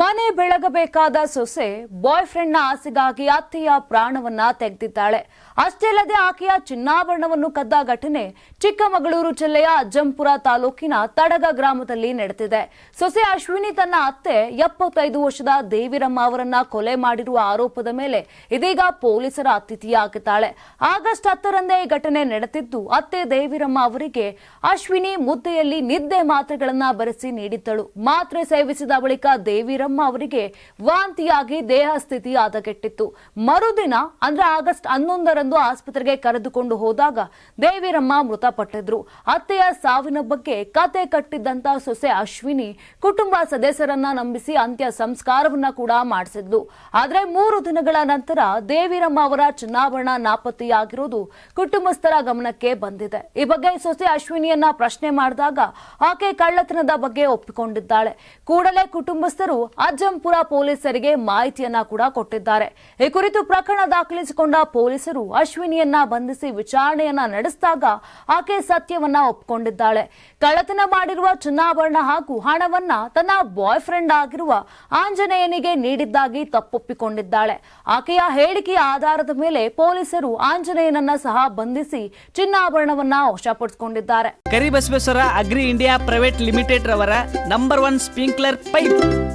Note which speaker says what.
Speaker 1: ಮನೆ ಬೆಳಗಬೇಕಾದ ಸೊಸೆ ಬಾಯ್ ಫ್ರೆಂಡ್ನ ಆಸೆಗಾಗಿ ಅತ್ತೆಯ ಪ್ರಾಣವನ್ನ ತೆಗೆದಿದ್ದಾಳೆ. ಅಷ್ಟೇ ಅಲ್ಲದೆ ಆಕೆಯ ಚಿನ್ನಾಭರಣವನ್ನು ಕದ್ದ ಘಟನೆ ಚಿಕ್ಕಮಗಳೂರು ಜಿಲ್ಲೆಯ ಅಜ್ಜಂಪುರ ತಾಲೂಕಿನ ತಡಗ ಗ್ರಾಮದಲ್ಲಿ ನಡೆದಿದೆ. ಸೊಸೆ ಅಶ್ವಿನಿ ತನ್ನ ಅತ್ತೆ ಎಪ್ಪತ್ತೈದು ವರ್ಷದ ದೇವಿರಮ್ಮ ಅವರನ್ನ ಕೊಲೆ ಮಾಡಿರುವ ಆರೋಪದ ಮೇಲೆ ಇದೀಗ ಪೊಲೀಸರ ಅತಿಥಿಯಾಗಿದ್ದಾಳೆ. ಆಗಸ್ಟ್ ಹತ್ತರಂದೇ ಈ ಘಟನೆ ನಡೆದಿದ್ದು, ಅತ್ತೆ ದೇವಿರಮ್ಮ ಅವರಿಗೆ ಅಶ್ವಿನಿ ಮುದ್ದೆಯಲ್ಲಿ ನಿದ್ದೆ ಮಾತ್ರೆಗಳನ್ನ ಬರೆಸಿ ನೀಡಿದ್ದಳು. ಮಾತ್ರೆ ಸೇವಿಸಿದ ಬಳಿಕ ದೇವಿರಮ್ಮ ಅವರಿಗೆ ವಾಂತಿಯಾಗಿ ದೇಹ ಸ್ಥಿತಿ ಹದಗೆಟ್ಟಿತ್ತು ಮರುದಿನ, ಅಂದ್ರೆ ಆಗಸ್ಟ್ ಹನ್ನೊಂದರಂದು ಆಸ್ಪತ್ರೆಗೆ ಕರೆದುಕೊಂಡು ಹೋದಾಗ ದೇವಿರಮ್ಮ ಮೃತಪಟ್ಟಿದ್ರು. ಅತ್ತೆಯ ಸಾವಿನ ಬಗ್ಗೆ ಕತೆ ಕಟ್ಟಿದ್ದಂತ ಸೊಸೆ ಅಶ್ವಿನಿ ಕುಟುಂಬ ಸದಸ್ಯರನ್ನ ನಂಬಿಸಿ ಅಂತ್ಯ ಸಂಸ್ಕಾರವನ್ನ ಕೂಡ ಮಾಡಿಸಿದ್ಲು. ಆದ್ರೆ ಮೂರು ದಿನಗಳ ನಂತರ ದೇವಿರಮ್ಮ ಅವರ ಚುನಾವಣಾ ನಾಪತ್ತೆಯಾಗಿರೋದು ಕುಟುಂಬಸ್ಥರ ಗಮನಕ್ಕೆ ಬಂದಿದೆ. ಈ ಬಗ್ಗೆ ಸೊಸೆ ಅಶ್ವಿನಿಯನ್ನ ಪ್ರಶ್ನೆ ಮಾಡಿದಾಗ ಆಕೆ ಕಳ್ಳತನದ ಬಗ್ಗೆ ಒಪ್ಪಿಕೊಂಡಿದ್ದಾಳೆ. ಕೂಡಲೇ ಕುಟುಂಬಸ್ಥರು ಅಜ್ಜಂಪುರ ಪೊಲೀಸರಿಗೆ ಮಾಹಿತಿಯನ್ನ ಕೂಡ ಕೊಟ್ಟಿದ್ದಾರೆ. ಈ ಕುರಿತು ಪ್ರಕರಣ ದಾಖಲಿಸಿಕೊಂಡ ಪೊಲೀಸರು ಅಶ್ವಿನಿಯನ್ನ ಬಂಧಿಸಿ ವಿಚಾರಣೆಯನ್ನ ನಡೆಸಿದಾಗ ಆಕೆ ಸತ್ಯವನ್ನ ಒಪ್ಪಿಕೊಂಡಿದ್ದಾಳೆ ಕಳ್ಳತನ ಮಾಡಿರುವ ಚಿನ್ನಾಭರಣ ಹಾಗೂ ಹಣವನ್ನ ತನ್ನ ಬಾಯ್ ಫ್ರೆಂಡ್ ಆಗಿರುವ ಆಂಜನೇಯನಿಗೆ ನೀಡಿದ್ದಾಗಿ ತಪ್ಪೊಪ್ಪಿಕೊಂಡಿದ್ದಾಳೆ. ಆಕೆಯ ಹೇಳಿಕೆಯ ಆಧಾರದ ಮೇಲೆ ಪೊಲೀಸರು ಆಂಜನೇಯನನ್ನ ಸಹ ಬಂಧಿಸಿ ಚಿನ್ನಾಭರಣವನ್ನ ವಶಪಡಿಸಿಕೊಂಡಿದ್ದಾರೆ.
Speaker 2: Karibasaveshwara agri India private limited ರವರ ನಂಬರ್ ಒನ್ ಸ್ಪ್ರಿಂಕ್ಲರ್ ಪೈಪ್.